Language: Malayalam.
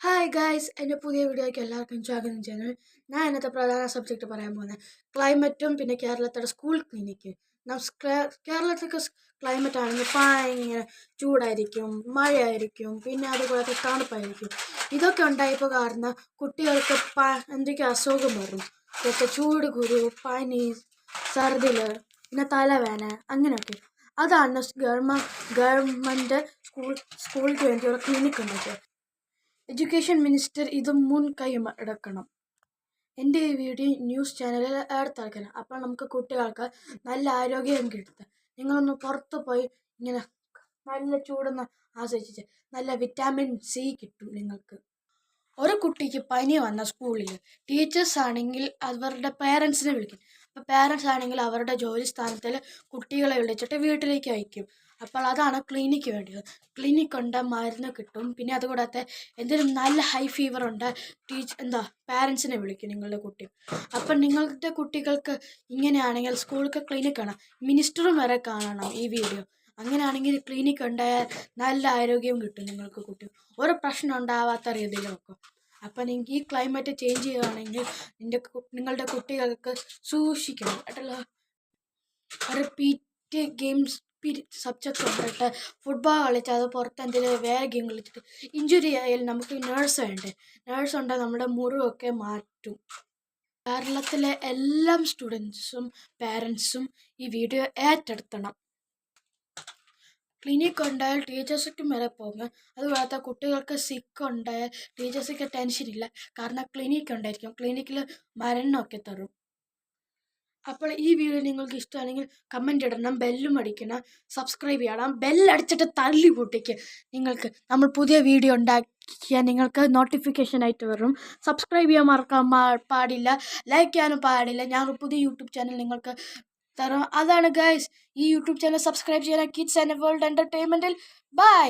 ഹായ് ഗായ്സ് എന്റെ പുതിയ വീഡിയോയ്ക്ക് എല്ലാവർക്കും സ്വാഗതം ചെയ്യുന്നു ഞാൻ ഇന്നത്തെ പ്രധാന സബ്ജക്റ്റ് പറയാൻ പോകുന്നത് ക്ലൈമറ്റും പിന്നെ കേരളത്തിലെ സ്കൂൾ ക്ലിനിക്ക് കേരളത്തിലൊക്കെ ക്ലൈമറ്റ് ആണെങ്കിൽ ഭയങ്കര ചൂടായിരിക്കും മഴയായിരിക്കും പിന്നെ അതുപോലെ തണുപ്പായിരിക്കും. ഇതൊക്കെ ഉണ്ടായപ്പോൾ കാരണം കുട്ടികൾക്ക് എന്തൊക്കെ അസുഖം വരും. ഇതൊക്കെ ചൂട് കുരു പനി ഛർദിൽ പിന്നെ തലവേന അങ്ങനെയൊക്കെ. അതാണ് ഗവൺമെന്റ് ഗവൺമെന്റ് സ്കൂൾ സ്കൂളിൽ വേണ്ടിയുള്ള ക്ലിനിക്ക് ഉണ്ടാക്കിയത് എഡ്യൂക്കേഷൻ മിനിസ്റ്റർ ഇത് മുൻകൈ എടുക്കണം എന്റെ ഈ വീഡിയോ ന്യൂസ് ചാനലിൽ എടുത്തിറക്കണം അപ്പോൾ നമുക്ക് കുട്ടികൾക്ക് നല്ല ആരോഗ്യം കിട്ടും. നിങ്ങളൊന്ന് പുറത്ത് പോയി ഇങ്ങനെ നല്ല ചൂടൊന്ന് ആസ്വദിച്ച് നല്ല വിറ്റാമിൻ സി കിട്ടും നിങ്ങൾക്ക്. ഒരു കുട്ടിക്ക് പനി വന്ന സ്കൂളിൽ ടീച്ചേഴ്സ് ആണെങ്കിൽ അവരുടെ പേരൻസിനെ വിളിക്കും. അപ്പോൾ പേരൻസ് ആണെങ്കിൽ അവരുടെ ജോലി സ്ഥാനത്തിൽ കുട്ടികളെ വിളിച്ചിട്ട് വീട്ടിലേക്ക് അയക്കും. അപ്പോൾ അതാണ് ക്ലിനിക്ക് വേണ്ടത്. ക്ലിനിക്ക് ഉണ്ട് മരുന്ന് കിട്ടും. പിന്നെ അതുകൂടാതെ എന്തെങ്കിലും നല്ല ഹൈ ഫീവർ ഉണ്ട് ടീച്ച് എന്താ പാരൻസിനെ വിളിക്കും നിങ്ങളുടെ കുട്ടി. അപ്പം നിങ്ങളുടെ കുട്ടികൾക്ക് ഇങ്ങനെയാണെങ്കിൽ സ്കൂൾക്ക് ക്ലിനിക്ക് കാണാം. മിനിസ്റ്ററും വരെ കാണണം ഈ വീഡിയോ അങ്ങനെയാണെങ്കിൽ ക്ലിനിക് ഉണ്ടായാൽ നല്ല ആരോഗ്യം കിട്ടും നിങ്ങൾക്ക് കുട്ടി. ഒരു പ്രശ്നം ഉണ്ടാവാത്ത രീതിയിൽ നോക്കും. അപ്പം നിങ്ങൾക്ക് ഈ ക്ലൈമറ്റ് ചേഞ്ച് ചെയ്യുകയാണെങ്കിൽ നിന്റെ നിങ്ങളുടെ കുട്ടികൾക്ക് സൂക്ഷിക്കണം കേട്ടല്ലോ. റിപ്പീറ്റ് ഗെയിംസ് സബ്ജക്റ്റ് കൊണ്ടിട്ട് ഫുട്ബോൾ കളിച്ച് അത് പുറത്ത് എന്തെങ്കിലും വേറെ ഗെയിം കളിച്ചിട്ട് ഇഞ്ചുറി ആയാൽ നമുക്ക് നേഴ്സ് വേണ്ടേ? നേഴ്സ് ഉണ്ടെങ്കിൽ നമ്മുടെ മുറിവൊക്കെ മാറ്റും. കേരളത്തിലെ എല്ലാ സ്റ്റുഡൻസും പാരൻസും ഈ വീഡിയോ ഏറ്റെടുത്തണം. ക്ലിനിക്ക് ഉണ്ടായാൽ ടീച്ചേഴ്സിനും വരെ പോകും. അതുപോലത്തെ കുട്ടികൾക്ക് സിക്ക് ഉണ്ടായാൽ ടീച്ചേഴ്സൊക്കെ ടെൻഷൻ ഇല്ല. കാരണം ക്ലിനിക്ക് ഉണ്ടായിരിക്കും. ക്ലിനിക്കിൽ മരുന്നൊക്കെ തരും. അപ്പോൾ ഈ വീഡിയോ നിങ്ങൾക്ക് ഇഷ്ടമാണെങ്കിൽ കമന്റ് ഇടണം ബെല്ലും അടിക്കണം സബ്സ്ക്രൈബ് ചെയ്യണം. ബെല്ലടിച്ചിട്ട് തള്ളി പൊട്ടിക്ക്. നിങ്ങൾക്ക് നമ്മൾ പുതിയ വീഡിയോ ഉണ്ടാക്കിയാൽ നിങ്ങൾക്ക് നോട്ടിഫിക്കേഷൻ ആയിട്ട് വരും. സബ്സ്ക്രൈബ് ചെയ്യാൻ മറക്കാൻ പാടില്ല. ലൈക്ക് ചെയ്യാനും പാടില്ല. ഞാൻ പുതിയ യൂട്യൂബ് ചാനൽ നിങ്ങൾക്ക് തരാം അതാണ് ഗൈസ് ഈ യൂട്യൂബ് ചാനൽ സബ്സ്ക്രൈബ് ചെയ്യാൻ കിഡ്സ് ആൻഡ് വേൾഡ് എന്റർടൈൻമെന്റിൽ ബൈ